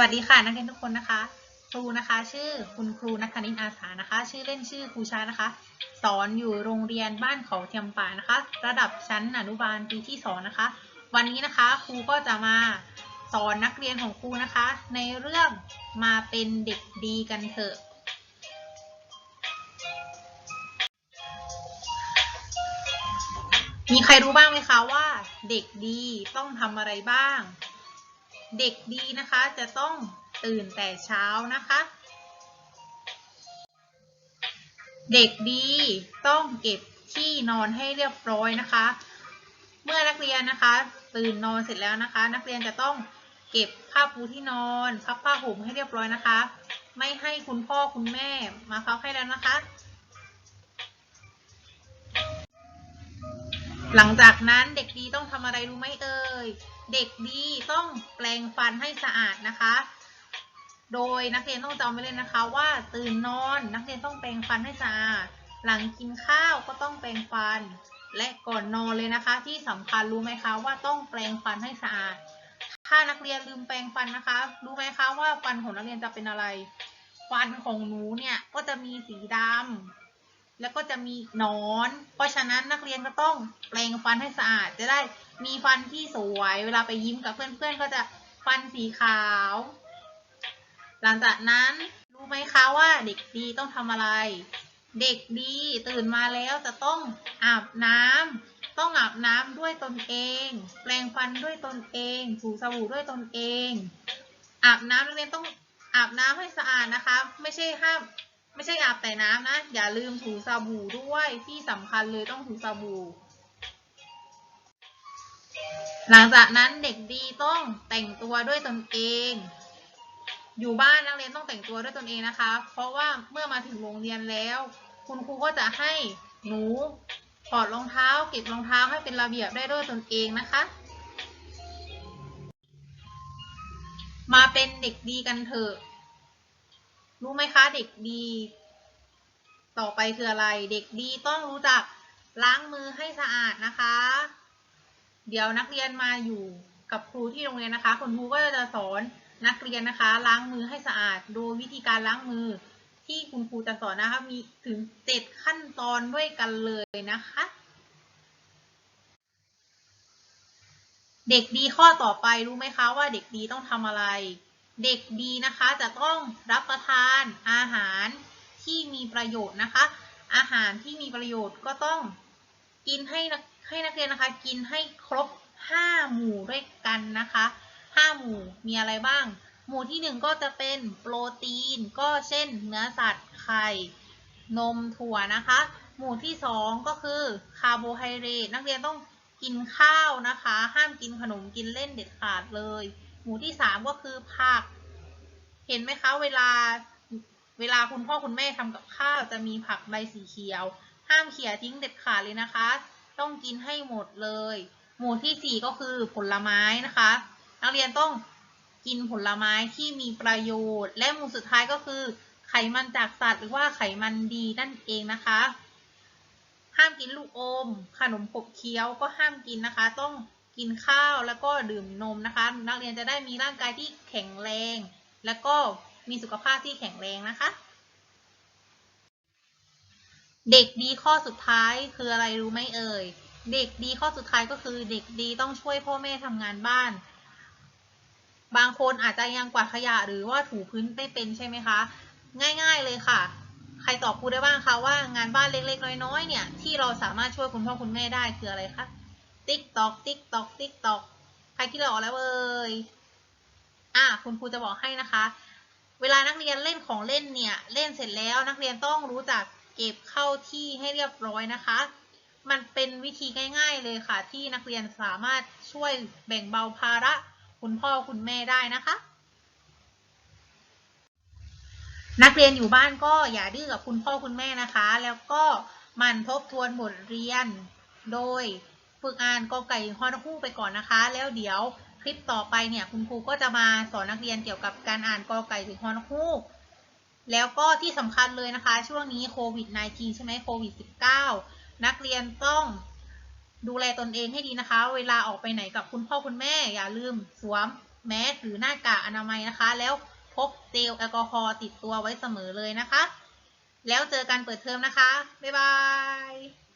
วัสดีค่ะ นักเรียนทุกคนนะคะ ครูนะคะ ชื่อคุณครูนัทธนินอาสานะคะ ชื่อเล่นชื่อครูชานะคะ สอนอยู่โรงเรียนบ้านเขาเทียมป่านะคะ ระดับชั้นอนุบาลปีที่สองนะคะ วันนี้นะคะครูก็จะมาสอนนักเรียนของครูนะคะ ในเรื่องมาเป็นเด็กดีกันเถอะมีใครรู้บ้างไหมคะว่าเด็กดีต้องทำอะไรบ้าง เด็กดีนะคะจะต้องตื่นแต่เช้านะคะ เด็กดีต้องเก็บที่นอนให้เรียบร้อยนะคะ เมื่อนักเรียนนะคะตื่นนอนเสร็จแล้วนะคะ นักเรียนจะต้องเก็บผ้าปูที่นอนพับผ้าห่มให้เรียบร้อยนะคะ ไม่ให้คุณพ่อคุณแม่มาพับให้แล้วนะคะ หลังจากนั้นเด็กดีต้องทำอะไรรู้ไหมเอ่ย เด็กดีต้องแปรงฟันให้สะอาดนะคะ โดยนักเรียนต้องจำไว้เลยนะคะว่าตื่นนอนนักเรียนต้องแปรงฟันให้สะอาด หลังกินข้าวก็ต้องแปรงฟัน และก่อนนอนเลยนะคะ ที่สำคัญรู้ไหมคะว่าต้องแปรงฟันให้สะอาด ถ้านักเรียนลืมแปรงฟันนะคะ รู้ไหมคะว่าฟันของนักเรียนจะเป็นอะไร ฟันของหนูเนี่ยก็จะมีสีดำ แล้วก็จะมีหนอน เพราะฉะนั้นนักเรียนก็ต้องแปรงฟันให้สะอาด จะได้มีฟันที่สวย เวลาไปยิ้มกับเพื่อนๆ ก็จะฟันสีขาว หลังจากนั้นรู้ไหมคะว่าเด็กดีต้องทำอะไร เด็กดีตื่นมาแล้วจะต้องอาบน้ำต้องอาบน้ำด้วยตนเอง แปรงฟันด้วยตนเองถูสบู่ด้วยตนเอง อาบน้ำนักเรียนต้องอาบน้ำให้สะอาดนะคะ ไม่ใช่ห้าม ไม่ใช่อาบแต่น้ำนะ อย่าลืมถูสบู่ด้วยที่สำคัญเลยต้องถูสบู่ หลังจากนั้นเด็กดีต้องแต่งตัวด้วยตนเอง อยู่บ้านนักเรียนต้องแต่งตัวด้วยตนเองนะคะ เพราะว่าเมื่อมาถึงโรงเรียนแล้ว คุณครูก็จะให้หนูถอดรองเท้า เก็บรองเท้าให้เป็นระเบียบได้ด้วยตนเองนะคะ มาเป็นเด็กดีกันเถอะ รู้ไหมคะเด็กดี ต่อไปคืออะไร เด็กดีต้องรู้จักล้างมือให้สะอาดนะคะ เดี๋ยวนักเรียนมาอยู่กับครูที่โรงเรียนนะคะคุณครูก็จะสอนนักเรียนนะคะ ล้างมือให้สะอาด โดยวิธีการล้างมือที่คุณครูจะสอนนะคะมีถึงเจ็ดขั้นตอนด้วยกันเลยนะคะ เด็กดีข้อต่อไปรู้ไหมคะว่าเด็กดีต้องทำอะไร เด็กดีนะคะจะต้องรับประทานอาหารที่มีประโยชน์นะคะ อาหารที่มีประโยชน์ก็ต้องกินให้นักให้นักเรียนนะคะ กินให้ครบ 5 หมู่ด้วยกันนะคะ 5 หมู่มีอะไรบ้าง หมู่ที่ 1 ก็จะเป็นโปรตีน ก็เช่น เนื้อสัตว์ไข่นมถั่วนะคะ หมู่ที่ 2 ก็คือคาร์โบไฮเดรตนักเรียนต้องกินข้าวนะคะ ห้ามกินขนมกินเล่นเด็ดขาดเลย หมู่ที่3ก็คือผัก เห็นไหมคะเวลาเวลาคุณพ่อคุณแม่ทำกับข้าวจะมีผักใบสีเขียว ห้ามเขี่ยทิ้งเด็ดขาดเลยนะคะ ต้องกินให้หมดเลย หมู่ที่4ก็คือผลไม้นะคะ นักเรียนต้องกินผลไม้ที่มีประโยชน์ และหมู่สุดท้ายก็คือ ไขมันจากสัตว์หรือว่าไขมันดีนั่นเองนะคะ ห้ามกินลูกอม ขนมขบเคี้ยวก็ห้ามกินนะคะ ต้อง กินข้าวแล้วก็ดื่มนมนะคะ นักเรียนจะได้มีร่างกายที่แข็งแรง แล้วก็มีสุขภาพที่แข็งแรงนะคะ เด็กดีข้อสุดท้ายคืออะไรรู้ไหมเอ่ย เด็กดีข้อสุดท้ายก็คือเด็กดีต้องช่วยพ่อแม่ทำงานบ้าน บางคนอาจจะยังกวาดขยะหรือว่าถูพื้นไม่เป็นใช่ไหมคะ ง่ายๆเลยค่ะใครตอบครูได้บ้างคะว่างานบ้านเล็กๆ น้อยๆ เนี่ยที่เราสามารถช่วยคุณพ่อคุณแม่ได้คืออะไรคะ ติ๊กตอกติ๊กตอกติ๊กตอกใครคิดออกแล้วเอ่ยอะคุณครูจะบอกให้นะคะ เวลานักเรียนเล่นของเล่นเนี่ย เล่นเสร็จแล้วนักเรียนต้องรู้จักเก็บเข้าที่ให้เรียบร้อยนะคะ มันเป็นวิธีง่าย ๆเลยค่ะ ที่นักเรียนสามารถช่วยแบ่งเบาภาระคุณพ่อคุณแม่ได้นะคะ นักเรียนอยู่บ้านก็อย่าดื้อกับคุณพ่อคุณแม่นะคะ แล้วก็มันทบทวนบทเรียนโดย ฝึกอ่านกอไก่ฮอนคู่ไปก่อนนะคะ แล้วเดี๋ยวคลิปต่อไปเนี่ยคุณครูก็จะมาสอนนักเรียนเกี่ยวกับการอ่านกอไก่ถึงฮอนคู่แล้วก็ที่สำคัญเลยนะคะ ช่วงนี้โควิด -19 ใช่ไหมโควิด -19 นักเรียนต้องดูแลตนเองให้ดีนะคะ เวลาออกไปไหนกับคุณพ่อคุณแม่ อย่าลืมสวมแมสหรือหน้ากากอนามัยนะคะ แล้วพกเจลแอลกอฮอล์ติดตัวไว้เสมอเลยนะคะ แล้วเจอกันเปิดเทอมนะคะ บ๊ายบาย